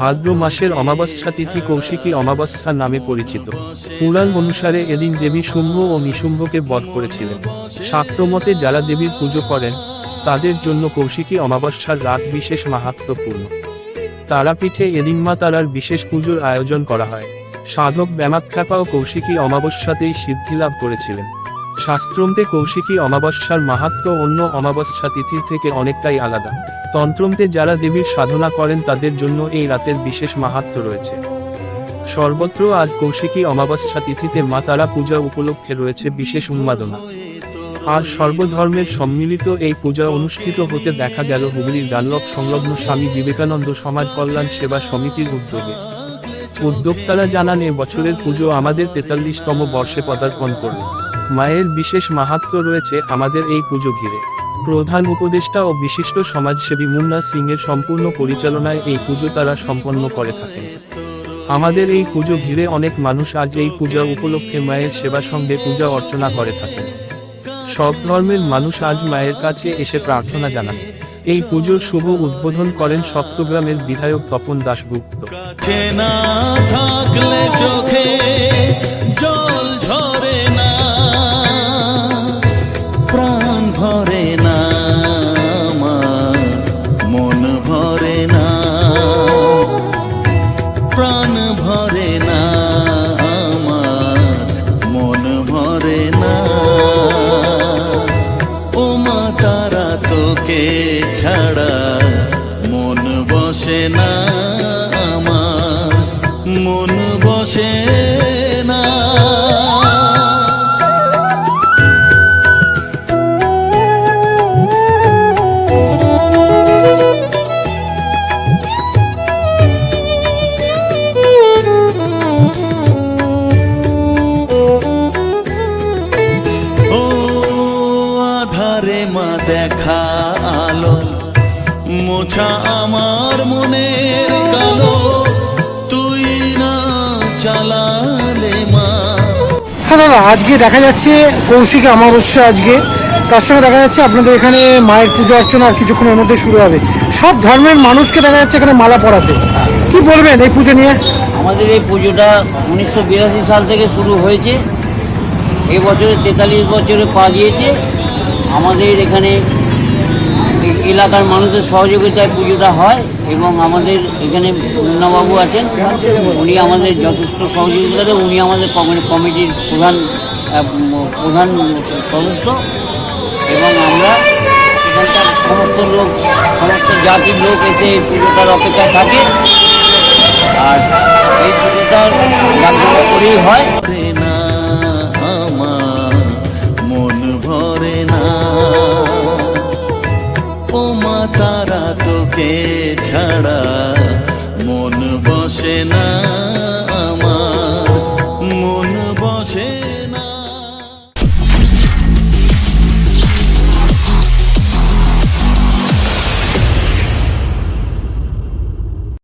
ভাদ্র মাসের অমাবস্যা তিথি কৌশিকী অমাবস্যা নামে পরিচিত। পুরাণ অনুসারে এদিন দেবী শুম্ভ ও নিশুম্ভকে বধ করেছিলেন। শাক্তমতে যারা দেবীর পুজো করেন, তাদের জন্য কৌশিকী অমাবস্যার রাত বিশেষ মাহাত্ম্যপূর্ণ। তারাপীঠে এদিন মা তারার বিশেষ পুজোর আয়োজন করা হয়। সাধক ব্যামাখ্যাপা ও কৌশিকী অমাবস্যাতেই সিদ্ধিলাভ করেছিলেন। শাস্ত্রমতে কৌশিকী অমাবস্যার মাহাত্ম্য অন্য অমাবস্যা তিথির থেকে অনেকটাই আলাদা। তন্ত্রমতে যারা দেবীর সাধনা করেন তাদের জন্য এই রাতের বিশেষ মাহাত্ম্য রয়েছে। সর্বত্র আজ কৌশিকী অমাবস্যা তিথিতে মা তারা পূজা উপলক্ষে রয়েছে বিশেষ উন্মাদনা। আর সর্বধর্মের সম্মিলিত এই পূজা অনুষ্ঠিত হতে দেখা গেল হুগলির ডানলক সংলগ্ন স্বামী বিবেকানন্দ সমাজ কল্যাণ সেবা সমিতির উদ্যোগে। উদ্যোক্তারা জানান, এ বছরের পুজো আমাদের তেতাল্লিশতম বর্ষে পদার্পণ করল মায়ের বিশেষ মাহাত্ম্য রয়েছে আমাদের এই পুজো ঘিরে। প্রধান উপদেষ্টা ও বিশিষ্ট সমাজসেবী মুন্না সিং এর সম্পূর্ণ পরিচালনায় এই পুজো তারা সম্পন্ন করে থাকেন। আমাদের এই পুজো ঘিরে অনেক মানুষ আজ এই পূজা উপলক্ষে মায়ের সেবা সঙ্গে পূজা অর্চনা করে থাকেন। সব ধর্মের মানুষ আজ মায়ের কাছে এসে প্রার্থনা জানান। এই পুজোর শুভ উদ্বোধন করেন সপ্তগ্রামের বিধায়ক তপন দাশগুপ্ত। বসে না আমার মন বসে মা দেখা আলো মোছা আমার মনের কালো তুই না চালালে মা। হ্যাঁ দাদা আজকে দেখা যাচ্ছে কৌশিক অমাবস্যা আজকে। তার সঙ্গে দেখা যাচ্ছে আপনাদের এখানে মায়ের পুজো অর্চনা আর কিছুক্ষণের মধ্যে শুরু হবে। সব ধর্মের মানুষকে দেখা যাচ্ছে এখানে মালা পরাতে। কি বলবেন এই পুজো নিয়ে? আমাদের এই পুজোটা উনিশশো বিরাশি সাল থেকে শুরু হয়েছে। এই বছরে তেতাল্লিশ বছরে পা দিয়েছে। আমাদের এখানে এলাকার মানুষের সহযোগিতায় পুজোটা হয় এবং আমাদের এখানে মুন্নাবাবু আছেন। উনি আমাদের যথেষ্ট সহযোগিতা করে উনি আমাদের কমিটির প্রধান প্রধান সদস্য। এবং আমরা এখানকার সমস্ত লোক, সমস্ত জাতির লোক এসে পুজোটার অপেক্ষায় থাকে। আর এই পুজোটা জাগ্রত করেই হয়। ছাড়া মন বসে না।